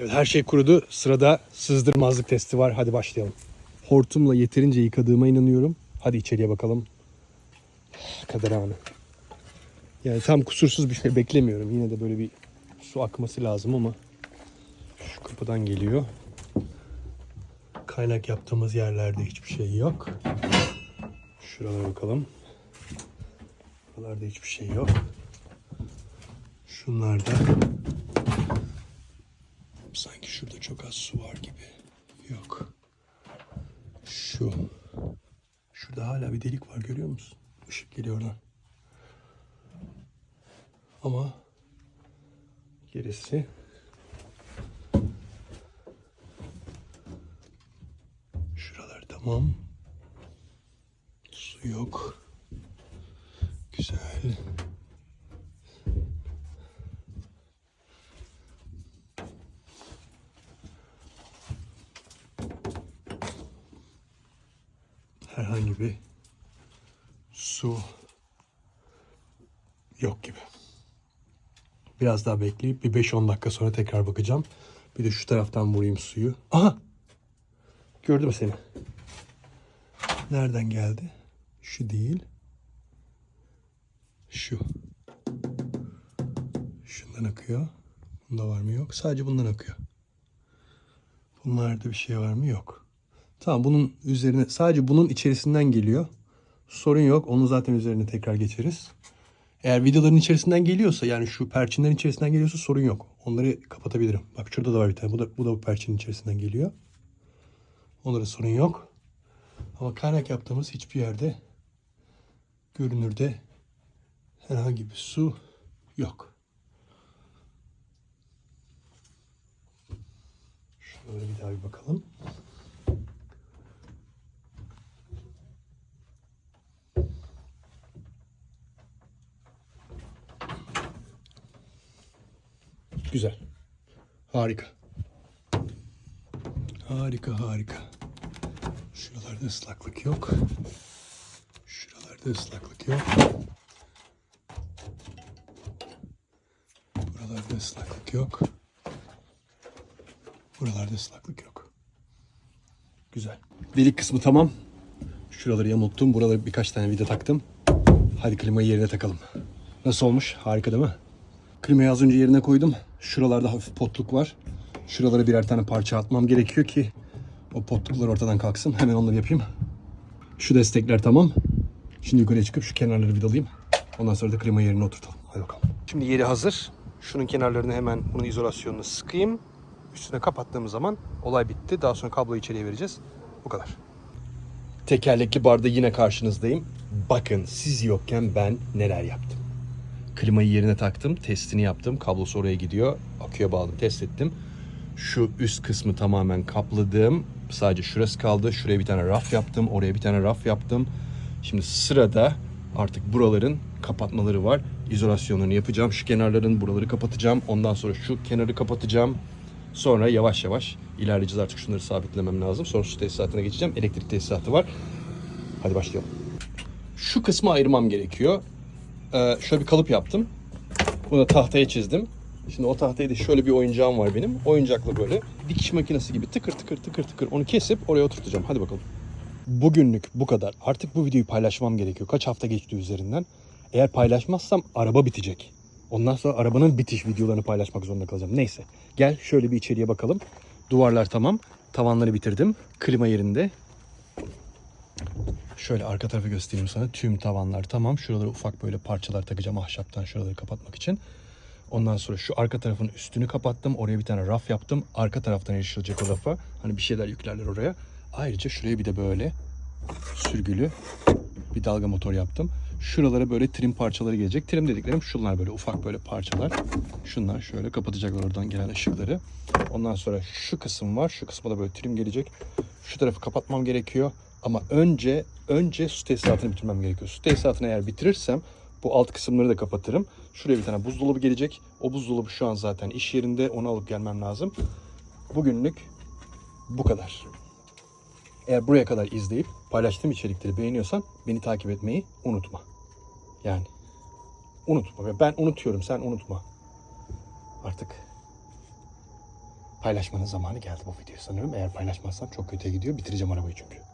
Evet her şey kurudu. Sırada sızdırmazlık testi var. Hadi başlayalım. Hortumla yeterince yıkadığıma inanıyorum. Hadi içeriye bakalım. Kader anı. Yani tam kusursuz bir şey beklemiyorum. Yine de böyle bir su akması lazım ama şu kapıdan geliyor. Kaynak yaptığımız yerlerde hiçbir şey yok. Şuralara bakalım. Buralarda hiçbir şey yok. Şunlarda çok az su var gibi. Yok. Şu. Şurada hala bir delik var görüyor musun? Işık geliyor oradan. Ama gerisi şuralar tamam. Su yok. Güzel. Herhangi bir su yok gibi. Biraz daha bekleyip bir 5-10 dakika sonra tekrar bakacağım. Bir de şu taraftan vurayım suyu. Aha! Gördüm seni. Nereden geldi? Şu değil. Şu. Şundan akıyor. Bunda var mı? Yok. Sadece bundan akıyor. Bunlarda bir şey var mı? Yok. Tamam bunun üzerine sadece bunun içerisinden geliyor. Sorun yok. Onu zaten üzerine tekrar geçeriz. Eğer videoların içerisinden geliyorsa yani şu perçinlerin içerisinden geliyorsa sorun yok. Onları kapatabilirim. Bak şurada da var bir tane. Bu da, bu da bu perçinin içerisinden geliyor. Onlara sorun yok. Ama kaynak yaptığımız hiçbir yerde görünürde herhangi bir su yok. Şöyle bir daha bir bakalım. Güzel. Harika. Harika harika. Şuralarda ıslaklık yok. Şuralarda ıslaklık yok. Buralarda ıslaklık yok. Buralarda ıslaklık yok. Güzel. Delik kısmı tamam. Şuraları yamulttum. Buralara birkaç tane vida taktım. Hadi klimayı yerine takalım. Nasıl olmuş? Harika değil mi? Klimayı az önce yerine koydum. Şuralarda hafif potluk var. Şuralara birer tane parça atmam gerekiyor ki o potluklar ortadan kalksın. Hemen onları yapayım. Şu destekler tamam. Şimdi yukarıya çıkıp şu kenarları vidalayayım. Ondan sonra da klima yerine oturtalım. Hadi bakalım. Şimdi yeri hazır. Şunun kenarlarını hemen bunun izolasyonunu sıkayım. Üstüne kapattığımız zaman olay bitti. Daha sonra kabloyu içeriye vereceğiz. Bu kadar. Tekerlekli barda yine karşınızdayım. Bakın siz yokken ben neler yaptım. Klimayı yerine taktım, testini yaptım. Kablosu oraya gidiyor. Aküye bağladım, test ettim. Şu üst kısmı tamamen kapladım. Sadece şurası kaldı. Şuraya bir tane raf yaptım. Oraya bir tane raf yaptım. Şimdi sırada artık buraların kapatmaları var. İzolasyonunu yapacağım. Şu kenarların buraları kapatacağım. Ondan sonra şu kenarı kapatacağım. Sonra yavaş yavaş ilerleyeceğiz artık şunları sabitlemem lazım. Sonra su tesisatına geçeceğim. Elektrik tesisatı var. Hadi başlayalım. Şu kısmı ayırmam gerekiyor. Ee, şöyle bir kalıp yaptım. Bunu tahtaya çizdim. Şimdi o tahtayı da şöyle bir oyuncağım var benim. Oyuncakla böyle dikiş makinesi gibi tıkır tıkır tıkır tıkır onu kesip oraya oturtacağım. Hadi bakalım. Bugünlük bu kadar. Artık bu videoyu paylaşmam gerekiyor. Kaç hafta geçti üzerinden. Eğer paylaşmazsam araba bitecek. Ondan sonra arabanın bitiş videolarını paylaşmak zorunda kalacağım. Neyse. Gel şöyle bir içeriye bakalım. Duvarlar tamam. Tavanları bitirdim. Klima yerinde. Şöyle arka tarafı göstereyim sana. Tüm tavanlar tamam. Şuralara ufak böyle parçalar takacağım ahşaptan şuraları kapatmak için. Ondan sonra şu arka tarafın üstünü kapattım. Oraya bir tane raf yaptım. Arka taraftan erişilecek o rafa. Hani bir şeyler yüklerler oraya. Ayrıca şuraya bir de böyle sürgülü bir dalga motor yaptım. Şuralara böyle trim parçaları gelecek. Trim dediklerim şunlar böyle ufak böyle parçalar. Şunlar şöyle kapatacaklar oradan gelen ışıkları. Ondan sonra şu kısım var. Şu kısma da böyle trim gelecek. Şu tarafı kapatmam gerekiyor. Ama önce önce su tesisatını bitirmem gerekiyor. Su tesisatını eğer bitirirsem bu alt kısımları da kapatırım. Şuraya bir tane buzdolabı gelecek. O buzdolabı şu an zaten iş yerinde. Onu alıp gelmem lazım. Bugünlük bu kadar. Eğer buraya kadar izleyip paylaştığım içerikleri beğeniyorsan beni takip etmeyi unutma. Yani unutma. Ben unutuyorum sen unutma. Artık paylaşmanın zamanı geldi bu videoyu sanırım. Eğer paylaşmazsam çok kötüye gidiyor. Bitireceğim arabayı çünkü.